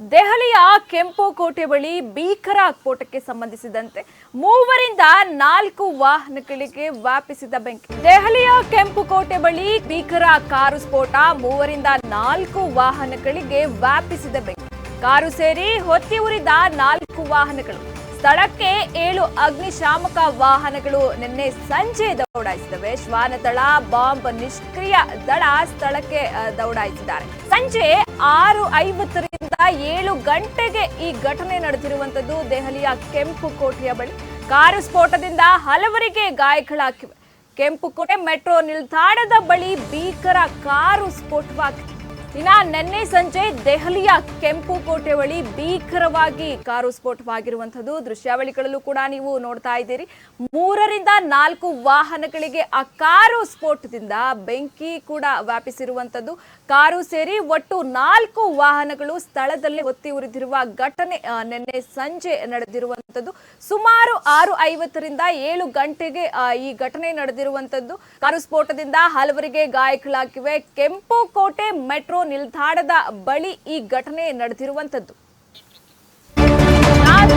ದೆಹಲಿಯ ಕೆಂಪು ಕೋಟೆ ಬಳಿ ಭೀಕರ ಸ್ಫೋಟಕ್ಕೆ ಸಂಬಂಧಿಸಿದಂತೆ ಮೂವರಿಂದ ನಾಲ್ಕು ವಾಹನಗಳಿಗೆ ವ್ಯಾಪಿಸಿದ ಬೆಂಕಿ. ದೆಹಲಿಯ ಕೆಂಪು ಕೋಟೆ ಬಳಿ ಭೀಕರ ಕಾರು ಸ್ಫೋಟ, ಮೂವರಿಂದ ನಾಲ್ಕು ವಾಹನಗಳಿಗೆ ವ್ಯಾಪಿಸಿದ ಬೆಂಕಿ. ಕಾರು ಸೇರಿ ಹೊತ್ತಿ ಉರಿದ ನಾಲ್ಕು ವಾಹನಗಳು. ಸ್ಥಳಕ್ಕೆ ಏಳು ಅಗ್ನಿಶಾಮಕ ವಾಹನಗಳು ನಿನ್ನೆ ಸಂಜೆ ದೌಡಾಯಿಸಿದವೆ. ಶ್ವಾನದಳ, ಬಾಂಬ್ ನಿಷ್ಕ್ರಿಯ ದಳ ಸ್ಥಳಕ್ಕೆ ದೌಡಾಯಿಸಿದ್ದಾರೆ. ಸಂಜೆ ಆರು ಐವತ್ತರಿಂದ ಏಳು ಗಂಟೆಗೆ ಈ ಘಟನೆ ನಡೆದಿರುವಂತದ್ದು ದೆಹಲಿಯ ಕೆಂಪು ಕೋಟೆಯ ಬಳಿ. ಕಾರು ಸ್ಫೋಟದಿಂದ ಹಲವರಿಗೆ ಗಾಯಗಳಾಗಿವೆ. ಕೆಂಪು ಕೋಟೆ ಮೆಟ್ರೋ ನಿಲ್ದಾಣದ ಬಳಿ ಭೀಕರ ಕಾರು ಸ್ಫೋಟವಾಗಿದೆ. ಇನ್ನ ನಿನ್ನೆ ಸಂಜೆ ದೆಹಲಿಯ ಕೆಂಪು ಕೋಟೆ ಬಳಿ ಭೀಕರವಾಗಿ ಕಾರು ಸ್ಫೋಟವಾಗಿರುವಂತದ್ದು ದೃಶ್ಯಾವಳಿಗಳಲ್ಲೂ ಕೂಡ ನೀವು ನೋಡ್ತಾ ಇದ್ದೀರಿ. ಮೂರರಿಂದ ನಾಲ್ಕು ವಾಹನಗಳಿಗೆ ಆ ಕಾರು ಸ್ಫೋಟದಿಂದ ಬೆಂಕಿ ಕೂಡ ವ್ಯಾಪಿಸಿರುವಂತದ್ದು ಕಾರು ಸೇರಿ ಒಟ್ಟು ನಾಲ್ಕು ವಾಹನಗಳು ಸ್ಥಳದಲ್ಲಿ ಒತ್ತಿ ಉರಿದಿರುವ ಘಟನೆ ನಿನ್ನೆ ಸಂಜೆ ನಡೆದಿರುವಂತದ್ದು ಸುಮಾರು ಆರು ಐವತ್ತರಿಂದ ಏಳು ಗಂಟೆಗೆ ಈ ಘಟನೆ ನಡೆದಿರುವಂತದ್ದು ಕಾರು ಸ್ಫೋಟದಿಂದ ಹಲವರಿಗೆ ಗಾಯಗಳಾಗಿವೆ. ಕೆಂಪು ಕೋಟೆ ಮೆಟ್ರೋ ನಿಲ್ದಾಣದ ಬಳಿ ಈ ಘಟನೆ ನಡೆದಿರುವಂತದ್ದು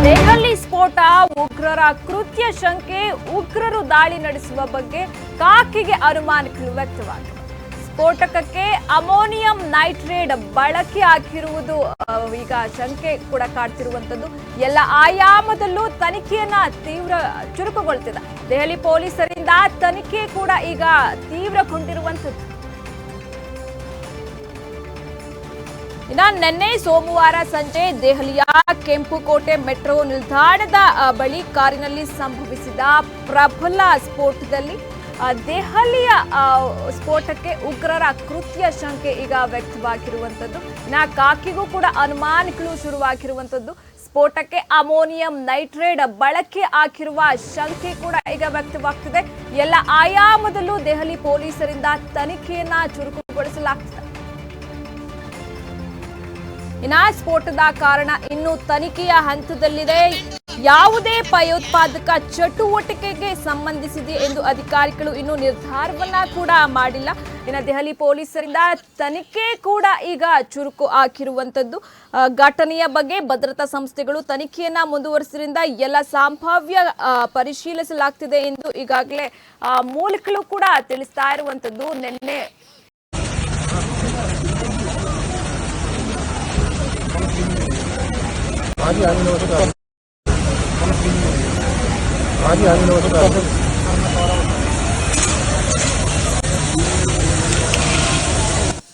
ದೆಹಲಿ ಸ್ಫೋಟ, ಉಗ್ರರ ಕೃತ್ಯ ಶಂಕೆ, ಉಗ್ರರು ದಾಳಿ ನಡೆಸುವ ಬಗ್ಗೆ ಕಾಕಿಗೆ ಅನುಮಾನಗಳು ವ್ಯಕ್ತವಾಗಿವೆ ಸ್ಫೋಟಕಕ್ಕೆ ಅಮೋನಿಯಂ ನೈಟ್ರೇಟ್ ಬಳಕೆ ಆಗಿರುವುದು ಈಗ ಶಂಕೆ ಕೂಡ ಕಾಡ್ತಿರುವಂತದ್ದು ಎಲ್ಲ ಆಯಾಮದಲ್ಲೂ ತನಿಖೆಯನ್ನ ತೀವ್ರ ಚುರುಕುಗೊಳ್ತಿದೆ. ದೆಹಲಿ ಪೊಲೀಸರಿಂದ ತನಿಖೆ ಕೂಡ ಈಗ ತೀವ್ರಗೊಂಡಿರುವಂತದ್ದು ಇನ್ನ ನಿನ್ನೆ ಸೋಮವಾರ ಸಂಜೆ ದೆಹಲಿಯ ಕೆಂಪುಕೋಟೆ ಮೆಟ್ರೋ ನಿಲ್ದಾಣದ ಬಳಿ ಕಾರಿನಲ್ಲಿ ಸಂಭವಿಸಿದ ಪ್ರಬಲ ಸ್ಫೋಟದಲ್ಲಿ ದೆಹಲಿಯ ಸ್ಫೋಟಕ್ಕೆ ಉಗ್ರರ ಕೃತ್ಯ ಶಂಕೆ ಈಗ ವ್ಯಕ್ತವಾಗಿರುವಂಥದ್ದು. ನಾ ಕಾಕಿಗೂ ಕೂಡ ಅನುಮಾನಗಳು ಶುರುವಾಗಿರುವಂಥದ್ದು. ಸ್ಫೋಟಕ್ಕೆ ಅಮೋನಿಯಂ ನೈಟ್ರೇಟ್ ಬಳಕೆ ಆಗಿರುವ ಶಂಕೆ ಕೂಡ ಈಗ ವ್ಯಕ್ತವಾಗ್ತಿದೆ. ಎಲ್ಲ ಆಯಾಮದಲ್ಲೂ ದೆಹಲಿ ಪೊಲೀಸರಿಂದ ತನಿಖೆಯನ್ನ ಚುರುಕುಗೊಳಿಸಲಾಗ್ತಿದೆ. ಇನ್ನ ಸ್ಫೋಟದ ಕಾರಣ ಇನ್ನು ತನಿಖೆಯ ಹಂತದಲ್ಲಿದೆ. ಯಾವುದೇ ಭಯೋತ್ಪಾದಕ ಚಟುವಟಿಕೆಗೆ ಸಂಬಂಧಿಸಿದೆ ಎಂದು ಅಧಿಕಾರಿಗಳು ಇನ್ನು ನಿರ್ಧಾರವನ್ನ ಕೂಡ ಮಾಡಿಲ್ಲ. ಇನ್ನು ದೆಹಲಿ ಪೊಲೀಸರಿಂದ ತನಿಖೆ ಕೂಡ ಈಗ ಚುರುಕು ಹಾಕಿರುವಂತದ್ದು. ಘಟನೆಯ ಬಗ್ಗೆ ಭದ್ರತಾ ಸಂಸ್ಥೆಗಳು ತನಿಖೆಯನ್ನ ಮುಂದುವರಿಸಿದ್ರಿಂದ ಎಲ್ಲ ಸಂಭಾವ್ಯ ಪರಿಶೀಲಿಸಲಾಗ್ತಿದೆ ಎಂದು ಈಗಾಗಲೇ ಮೂಲಗಳು ಕೂಡ ತಿಳಿಸ್ತಾ ಇರುವಂತದ್ದು. ನಿನ್ನೆ ਹਾਂਜੀ ਹਾਂਜੀ ਨਮਸਕਾਰ। ਹਾਂਜੀ ਹਾਂਜੀ ਨਮਸਕਾਰ।